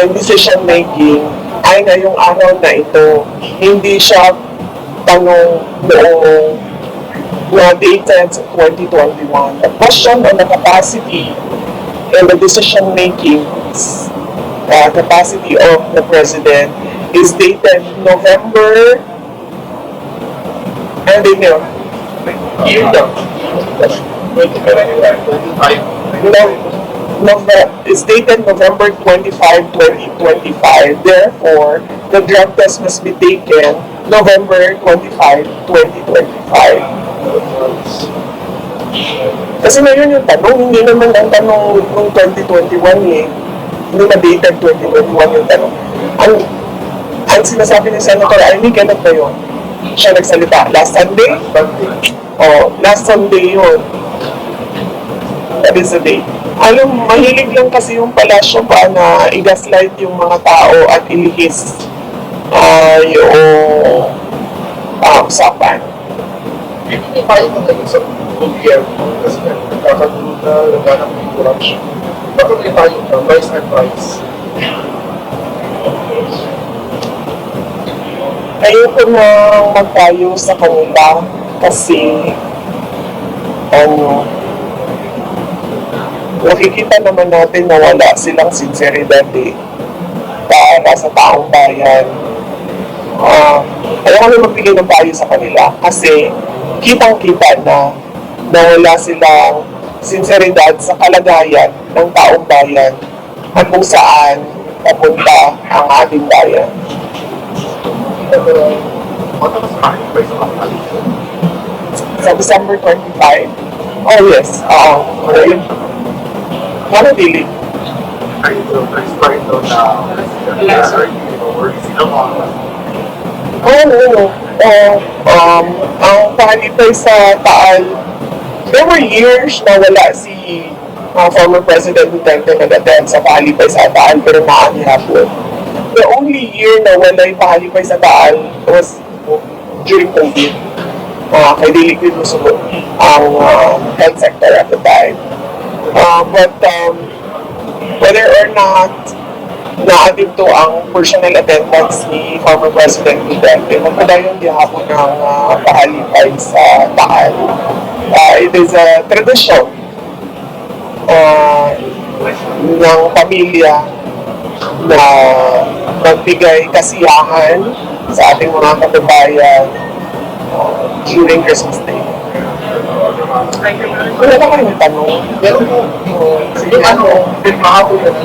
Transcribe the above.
and decision making ay ngayong araw na ito. Hindi siya tanong noong na dated 2021. The question on the capacity and the decision making uh, capacity of the president is dated November and yun lang. No, is dated November 25, 2025. Therefore, the drug test must be taken November 25, 2025. Kasi ngayon yung tanong, hindi naman ang tanong nung 2021 eh. Hindi na dated 2021 yung tanong. Ang, ang sinasabi ni Senator Amy, kailan ba yun? Siya nagsalita. Last Sunday? Oh, last Sunday yun. That is the day. Alam, mahilig lang kasi yung palasyo pa na i-gaslight yung mga tao at ilihis ah yung ah, usapan. Hindi sa gobyerno kasi nagkakagulo na laganap ng corruption. Hindi tayo na and vice? Ayoko na magtayo sa kanila kasi ano, nakikita naman natin na wala silang sinseridad eh para sa taong bayan. Ah, ayoko na magbigay ng payo sa kanila kasi kitang-kita na na wala silang sinseridad sa kalagayan ng taong bayan at kung saan papunta ang ating bayan. Uh, sa December 25. Oh yes, oo. Uh, Dili? Ay, ito, first part ito na or sila mga Oo, oo. Oh, um, ang pahalipay sa Taal, there were years na wala si uh, former President Duterte nag-attend sa pahalipay sa Taal pero naani hapon. The only year na wala yung pahalipay sa Taal was during COVID. Uh, kay Dili Crisosto ang uh, health sector at the time. But um, whether or not na-added to ang personal attendance ni former President Duterte. Magpadayon gihapon ng uh, pahalipay sa Taal. Uh, it is a tradition uh, ng pamilya na magbigay kasiyahan sa ating mga kababayan uh, during Christmas Day. Wala ba kayong tanong? Meron po, Sige, ano, mahapon na